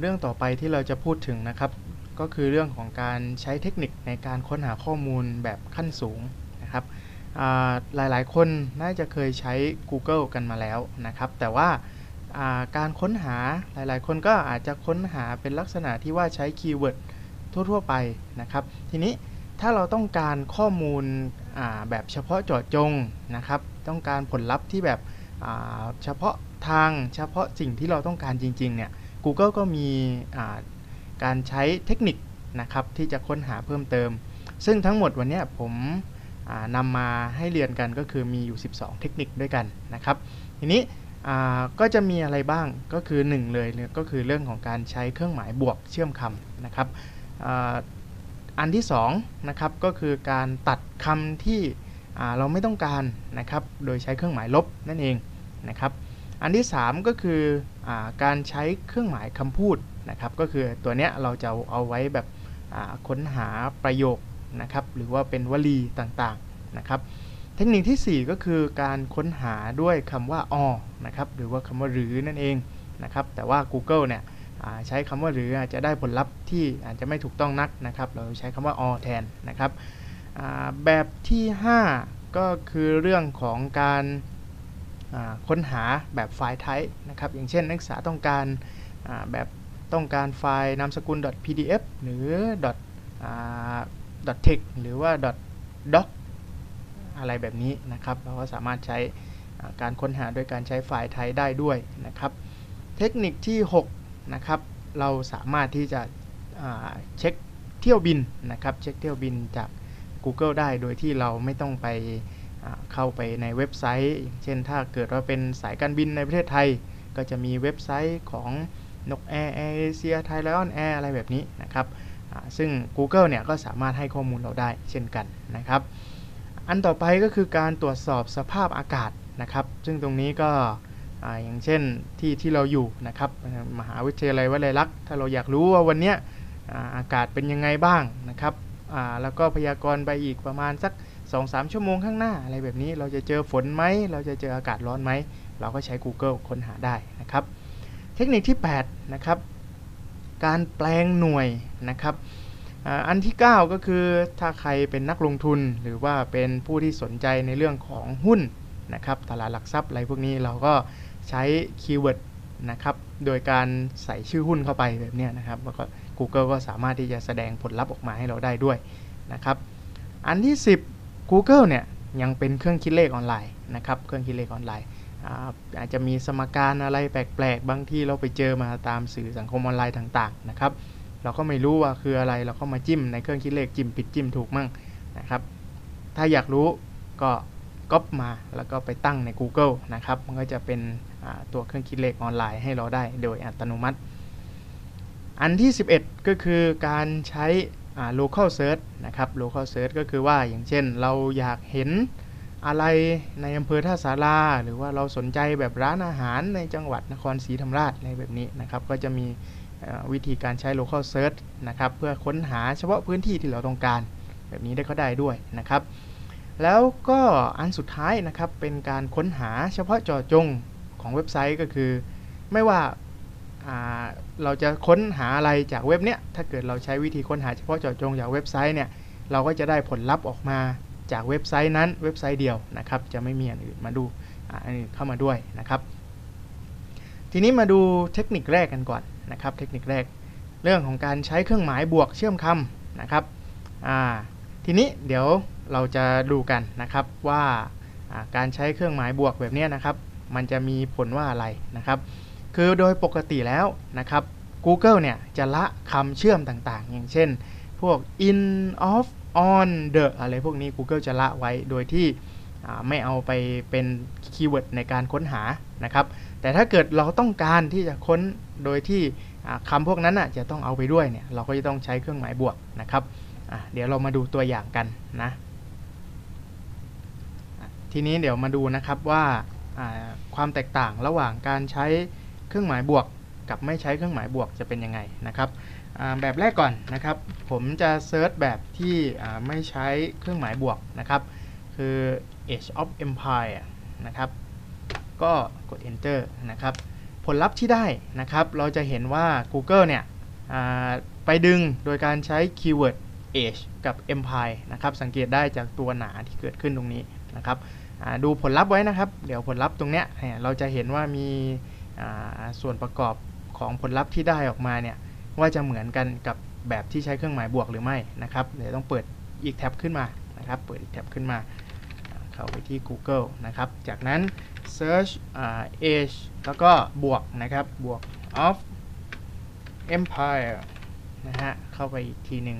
เรื่องต่อไปที่เราจะพูดถึงนะครับ ก็คือเรื่องของการใช้เทคนิคในการค้นหาข้อมูลแบบขั้นสูงนะครับอ่าหลายๆ คนน่าจะเคยใช้ Google กันมาแล้วนะครับ แต่ว่าการค้นหาหลายๆ คนก็อาจจะค้นหาเป็นลักษณะที่ว่าใช้คีย์เวิร์ดทั่ว ๆ ไปนะครับ ทีนี้ถ้าเราต้องการข้อมูลแบบเฉพาะเจาะจงนะครับ ต้องการผลลัพธ์ที่แบบเฉพาะทางเฉพาะสิ่งที่เราต้องการจริง ๆ เนี่ย Google ก็มีการใช้เทคนิคนะครับที่จะค้นหาเพิ่มเติม ซึ่งทั้งหมดวันนี้ผมนำมาให้เรียนกันก็คือมีอยู่ 12 เทคนิคด้วยกันนะครับ ทีนี้ก็จะมีอะไรบ้างก็คือ 1 เลยเนี่ยก็คือเรื่องของการใช้เครื่องหมายบวกเชื่อมคำนะครับอ,อันที่2นะครับก็คือการตัดคำที่เราไม่ต้องการนะครับ โดยใช้เครื่องหมายลบนั่นเองนะครับ อันที่ 3 ก็คืออการใช้เครื่องหมายคำพูดนะครับก็คือตัวเนี้ยเราจะเอาไว้แบบค้นหาประโยคนะครับหรือว่าเป็นวลีต่างๆนะครับเทคนิคทีสี่ 4 ก็คือการค้นหาด้วยคำว่าอนะครับหรือว่าคำว่าหรือนั่นเองนะครับแต่ว่า Google เนี่ยใช้คำว่าหรืออาจจะได้ผลลัพธ์ที่อาจจะไม่ถูกต้องนักนะครับเราใช้คำว่าอแทนนะครับแบบที่ 5 ก็คือเรื่องของการ ค้นหาแบบไฟล์ type นะครับอย่างเช่นนักศึกษาต้องการแบบต้องการไฟล์นามสกุล .pdf หรือ .text หรือว่า .doc อะไรแบบนี้นะครับเราก็สามารถใช้การค้นหาโดยการใช้ไฟล์ type ได้ด้วยนะครับเทคนิคที่6นะครับเราสามารถที่จะเช็คเที่ยวบินนะครับเช็คเที่ยวบินจาก Google ได้โดยที่เราไม่ต้องไป เข้าไปในเว็บไซต์อย่างเช่นถ้าเกิดว่าเป็นสายการบินในประเทศไทย ก็จะมีเว็บไซต์ของนกแอร์แอร์เอเชียไทยไลออนแอร์อะไรแบบนี้นะครับซึ่ง Google เนี่ยก็สามารถให้ข้อมูลเราได้เช่นกันนะครับ อันต่อไปก็คือการตรวจสอบสภาพอากาศนะครับ ซึ่งตรงนี้ก็ออย่างเช่นที่ที่เราอยู่นะครับมหาวิทยาลัยวลัยลักษณ์ถ้าเราอยากรู้ว่าวันนี้อากาศเป็นยังไงบ้างนะครับแล้วก็พยากรณ์ไปอีกประมาณสัก 2-3ชั่วโมงข้างหน้าอะไรแบบนี้เราจะเจอฝนไหม เราจะเจออากาศร้อนไหม เราก็ใช้ Google ค้นหาได้นะครับ เทคนิคที่ 8 นะครับ การแปลงหน่วยนะครับอันที่ 9 ก็คือถ้าใครเป็นนักลงทุนหรือว่าเป็นผู้ที่สนใจในเรื่องของหุ้นนะครับตลาดหลักทรัพย์อะไรพวกนี้เราก็ใช้คีย์เวิร์ดนะครับโดยการใส่ชื่อหุ้นเข้าไปแบบนี้นะครับแล้วก็ Google ก็สามารถที่จะแสดงผลลัพธ์ออกมาให้เราได้ด้วยนะครับ อันที่ 10 Google เนี่ยยังเป็นเครื่องคิดเลขออนไลน์นะครับเครื่องคิดเลขออนไลน์อาจจะมีสมการอะไรแปลกๆ บางที่เราไปเจอมาตามสื่อสังคมออนไลน์ต่างๆนะครับเราก็ไม่รู้ว่าคืออะไรเราก็มาจิ้มในเครื่องคิดเลขจิ้มผิดจิ้มถูกมั่งนะครับถ้าอยากรู้ก็ก๊อปมาแล้วก็ไปตั้งใน Google นะครับมันก็จะเป็นตัวเครื่องคิดเลขออนไลน์ให้เราได้โดยอัตโนมัติ อันที่ 11 ก็คือการใช้ local search นะครับ local search ก็คือว่าอย่างเช่นเราอยากเห็นอะไรในอำเภอท่าสาราหรือว่าเราสนใจแบบร้านอาหารในจังหวัดนครศรีธรรมราชอะไรแบบนี้นะครับ ก็จะมีวิธีการใช้ local search นะครับเพื่อค้นหาเฉพาะพื้นที่ที่เราต้องการ แบบนี้ได้ก็ได้ด้วยนะครับ แล้วก็อันสุดท้ายนะครับเป็นการค้นหาเฉพาะเจาะจงของเว็บไซต์ก็คือ ไม่ว่า เราจะค้นหาอะไรจากเว็บเนี้ยถ้าเกิดเราใช้วิธีค้นหาเฉพาะเจาะจงจากเว็บไซต์เนี่ยเราก็จะได้ผลลัพธ์ออกมาจากเว็บไซต์นั้นเว็บไซต์เดียวนะครับจะไม่มีอันอื่นมาดูอันอื่นเข้ามาด้วยนะครับ ทีนี้มาดูเทคนิคแรกกันก่อนนะครับเทคนิคแรก เรื่องของการใช้เครื่องหมายบวกเชื่อมคำนะครับทีนี้เดี๋ยวเราจะดูกันนะครับว่าอ่าการใช้เครื่องหมายบวกแบบเนี้ยนะครับ มันจะมีผลว่าอะไรนะครับ คือโดยปกติแล้วนะครับ Google เนี่ยจะละคำเชื่อมต่างๆ อย่างเช่น พวก in of on the อะไรพวกนี้ Google จะละไว้โดยที่ไม่เอาไปเป็นคีย์เวิร์ดในการค้นหานะครับ แต่ถ้าเกิดเราต้องการที่จะค้นโดยที่คำพวกนั้นน่ะจะต้องเอาไปด้วยเนี่ยเราก็จะต้องใช้เครื่องหมายบวกนะครับ เดี๋ยวเรามาดูตัวอย่างกันนะทีนี้เดี๋ยวมาดูนะครับว่าความแตกต่างระหว่างการใช้ เครื่องหมายบวกกับไม่ใช้เครื่องหมายบวกจะเป็นยังไงนะครับแบบแรกก่อนนะครับ ผมจะเซิร์ชแบบที่ไม่ใช้เครื่องหมายบวกนะครับ คือ Age of Empire นะครับ ก็กด enter นะครับ ผลลัพธ์ที่ได้นะครับ เราจะเห็นว่า Google เนี่ยไปดึงโดยการใช้คีย์เวิร์ด age กับ empire นะครับ สังเกตได้จากตัวหนาที่เกิดขึ้นตรงนี้นะครับ ดูผลลัพธ์ไว้นะครับ เดี๋ยวผลลัพธ์ตรงเนี้ยเราจะเห็นว่ามี ส่วนประกอบของผลลัพธ์ที่ได้ออกมาเนี่ยว่าจะเหมือนกันกับแบบที่ใช้เครื่องหมายบวกหรือไม่นะครับเดี๋ยวต้องเปิดอีกแท็บขึ้นมานะครับเปิดอีกแท็บขึ้นมา เข้าไปที่ Google นะครับ จากนั้น search age แล้วก็บวกนะครับบวก of empire นะฮะเข้าไปอีกทีหนึ่ง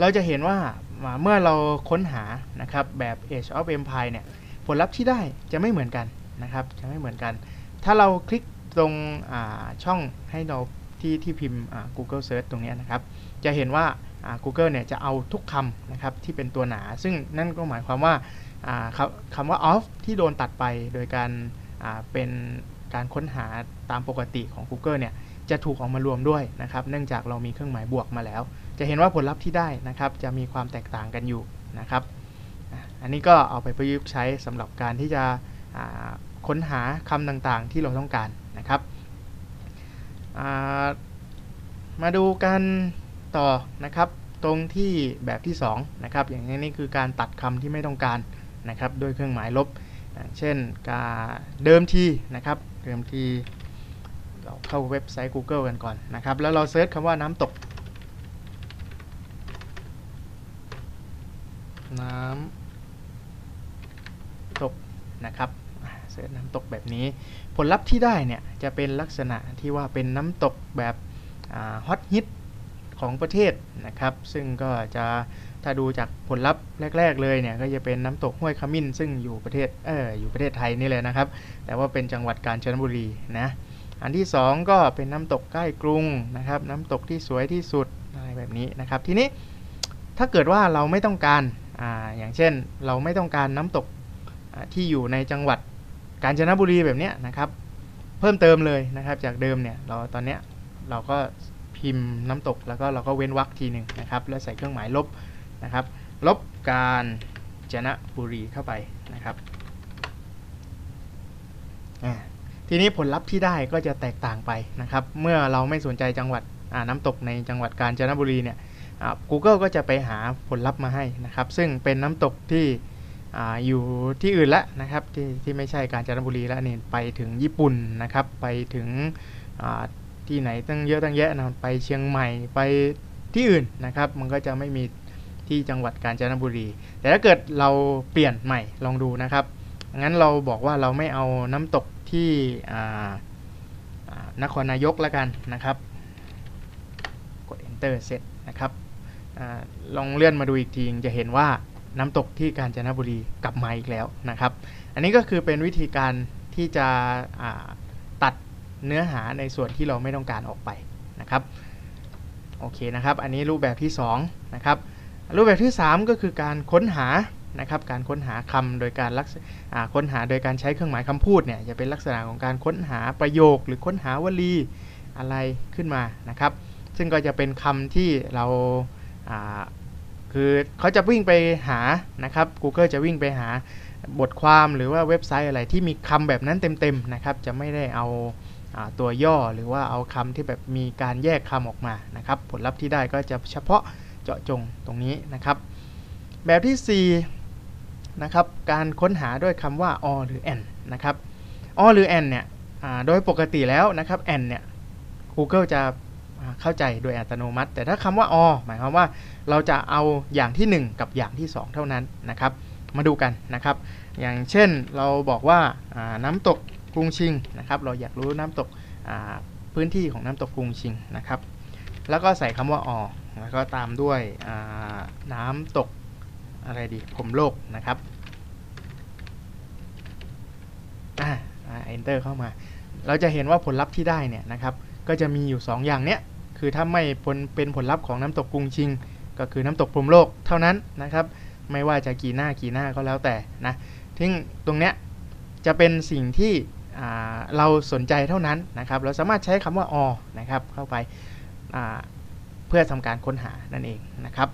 เราจะเห็นว่าเมื่อเราค้นหานะครับแบบ age of empire เนี่ยผลลัพธ์ที่ได้จะไม่เหมือนกันนะครับจะไม่เหมือนกัน ถ้าเราคลิกตรงช่องให้เราที่ที่พิมพ์ Google Search ตรงนี้นะครับ จะเห็นว่า Google เนี่ยจะเอาทุกคำนะครับที่เป็นตัวหนา ซึ่งนั่นก็หมายความว่าคำว่า off ที่โดนตัดไปโดยการเป็นการค้นหาตามปกติของ Google เนี่ยจะถูกออกมารวมด้วยนะครับ เนื่องจากเรามีเครื่องหมายบวกมาแล้ว จะเห็นว่าผลลัพธ์ที่ได้นะครับ จะมีความแตกต่างกันอยู่นะครับ อันนี้ก็เอาไปประยุกต์ใช้สำหรับการที่จะ ค้นหาคำต่างๆ ที่เราต้องการนะครับมาดูกันต่อนะครับตรงที่แบบที่2นะครับอย่างนี้นี่คือการตัดคำที่ไม่ต้องการนะครับด้วยเครื่องหมายลบ เช่นการเดิมทีนะครับเดิมทีเราเข้าเว็บไซต์ Google กันก่อนนะครับแล้วเราเซิร์ชคำว่าน้ำตก น้ำตกนะครับ เสิร์ชน้ำตกแบบนี้ ผลลัพธ์ที่ได้เนี่ยจะเป็นลักษณะที่ว่าเป็นน้ำตกแบบฮอตฮิตของประเทศนะครับ ซึ่งก็จะถ้าดูจากผลลัพธ์แรก ๆ เลยเนี่ยก็จะเป็นน้ำตกห้วยขมิ้น ซึ่งอยู่ประเทศเอออยู่ประเทศไทยนี่เลยนะครับ แต่ว่าเป็นจังหวัดกาญจนบุรีนะอันที่ 2 ก็เป็นน้ำตกใกล้กรุงนะครับ น้ำตกที่สวยที่สุดอะไรแบบนี้นะครับ ทีนี้ถ้าเกิดว่าเราไม่ต้องการอ่าอย่างเช่นเราไม่ต้องการน้ำตกที่อยู่ในจังหวัด กาญจนบุรีแบบนี้นะครับ เพิ่มเติมเลยนะครับ จากเดิมเนี่ยเราตอนเนี้ยเราก็พิมพ์น้ำตกแล้วก็เราก็เว้นวรรคทีหนึ่งนะครับ แล้วใส่เครื่องหมายลบนะครับ ลบการจนบุรีเข้าไปนะครับทีนี้ผลลัพธ์ที่ได้ก็จะแตกต่างไปนะครับ เมื่อเราไม่สนใจจังหวัดน้ำตกในจังหวัดกาญจนบุรีเนี่ย Google ก็จะไปหาผลลัพธ์มาให้นะครับ ซึ่งเป็นน้ำตกที่ ออยู่ที่อื่นแล้วนะครับที่ที่ไม่ใช่กาญจนบุรีแล้วนี่ไปถึงญี่ปุ่นนะครับไปถึงที่ไหนตั้งเยอะตั้งแยะนะไปเชียงใหม่ไปที่อื่นนะครับมันก็จะไม่มีที่จังหวัดกาญจนบุรี แต่ถ้าเกิดเราเปลี่ยนใหม่ลองดูนะครับงั้นเราบอกว่าเราไม่เอาน้ำตกที่นครนายกแล้วกันนะครับกด enter เสร็จนะครับอลองเลื่อนมาดูอีกทีจะเห็นว่า น้ำตกที่กาญจนบุรีกลับมาอีกแล้วนะครับ อันนี้ก็คือเป็นวิธีการที่จะตัดเนื้อหาในส่วนที่เราไม่ต้องการออกไปนะครับโอเคนะครับ อันนี้รูปแบบที่2นะครับรูปแบบที่ 3 ก็คือการค้นหานะครับการค้นหาคำโดยการลักค้นหาโดยการใช้เครื่องหมายคำพูดเนี่ยจะเป็นลักษณะของการค้นหาประโยค หรือค้นหาวลีอะไรขึ้นมานะครับ ซึ่งก็จะเป็นคำที่เรา คือเขาจะวิ่งไปหานะครับ Google จะวิ่งไปหาบทความหรือว่าเว็บไซต์อะไรที่มีคำแบบนั้นเต็มๆนะครับ จะไม่ได้เอาตัวย่อหรือว่าเอาคำที่แบบมีการแยกคำออกมานะครับ ผลลัพธ์ที่ได้ก็จะเฉพาะเจาะจงตรงนี้นะครับ แบบที่4นะครับการค้นหาด้วยคำว่า or หรือ and นะครับ or หรือ and เนี่ยโดยปกติแล้วนะครับ and เนี่ย Google จะ เข้าใจโดยอัตโนมัติ แต่ถ้าคำว่า or หมายความว่าเราจะเอาอย่างที่ 1 กับอย่างที่ 2 เท่านั้นนะครับ มาดูกันนะครับ อย่างเช่นเราบอกว่าน้ำตกกรุงชิงนะครับ เราอยากรู้น้ำตกพื้นที่ของน้ำตกกรุงชิงนะครับ แล้วก็ใส่คำว่าอแล้วก็ตามด้วยน้ำตกอะไรดีผมโลกนะครับอ่า enter เข้ามา เราจะเห็นว่าผลลัพธ์ที่ได้เนี่ยนะครับ ก็จะมีอยู่ 2 อย่างเนี้ย คือถ้าไม่เป็นผลลัพธ์ของน้ำตกกรุงชิง ก็คือน้ำตกพรมโลกเท่านั้นนะครับ ไม่ว่าจะกี่หน้ากี่หน้าก็แล้วแต่นะทิ้งตรงเนี้ยจะเป็นสิ่งที่เราสนใจเท่านั้นนะครับ เราสามารถใช้คำว่าอนะครับเข้าไปเพื่อทำการค้นหานั่นเองนะครับ